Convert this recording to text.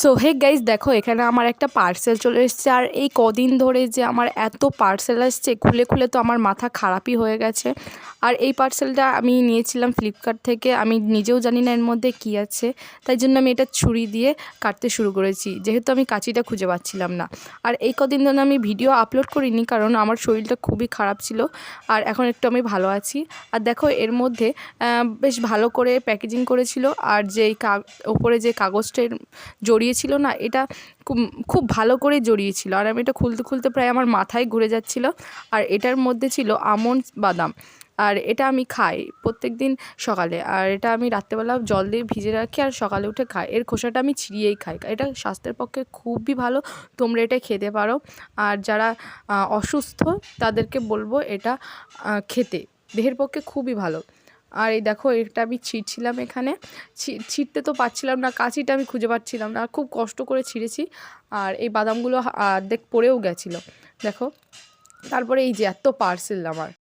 So hey guys দেখো, এখানে আমার একটা পার্সেল চলে এসেছে। আর এই কদিন ধরে যে আমার এত পার্সেল আসছে, খুলে খুলে তো আমার মাথা খারাপই হয়ে গেছে। আর এই পার্সেলটা আমি নিয়েছিলাম ফ্লিপকার্ট থেকে। আমি নিজেও জানি না এর মধ্যে কী আছে। তাই জন্য আমি এটা ছুরি দিয়ে কাটতে শুরু করেছি। যেহেতু আমি কাঁচিটা খুঁজে পাচ্ছিলাম না। আর এই কদিন ধরে আমি ভিডিও আপলোড করিনি, কারণ আমার শরীরটা খুবই খারাপ ছিল। আর এখন একটু আমি ভালো আছি। আর দেখো, এর মধ্যে বেশ ভালো করে প্যাকেজিং করেছিল। আর যেই কাগ ওপরে যে কাগজটার জড়িয়েছিল না, এটা খুব- ভালো করে জড়িয়েছিল। আর আমি এটা খুলতে খুলতে প্রায় আমার মাথায় ঘুরে যাচ্ছিল। আর এটার মধ্যে ছিল আমন্ড বাদাম। আর এটা আমি খাই প্রত্যেক দিন সকালে। আর এটা আমি রাত্রেবেলা জল দিয়ে ভিজে রাখি আর সকালে উঠে খাই। এর খোসাটা আমি ছিঁড়িয়েই খাই। এটা স্বাস্থ্যের পক্ষে খুবই ভালো। তোমরা এটা খেতে পারো। আর যারা অসুস্থ তাদেরকে বলব এটা খেতে। দেহের পক্ষে খুবই ভালো। আর এই দেখো, এটা আমি ছিঁড়ছিলাম এখানে। ছিঁড়তে তো পারছিলাম না, কাঁচিটা আমি খুঁজে পাচ্ছিলাম না। খুব কষ্ট করে ছিঁড়েছি। আর এই বাদামগুলো দেখ, পড়েও গেছিল। দেখো, তারপরে এই যে এত পার্সেল আমার।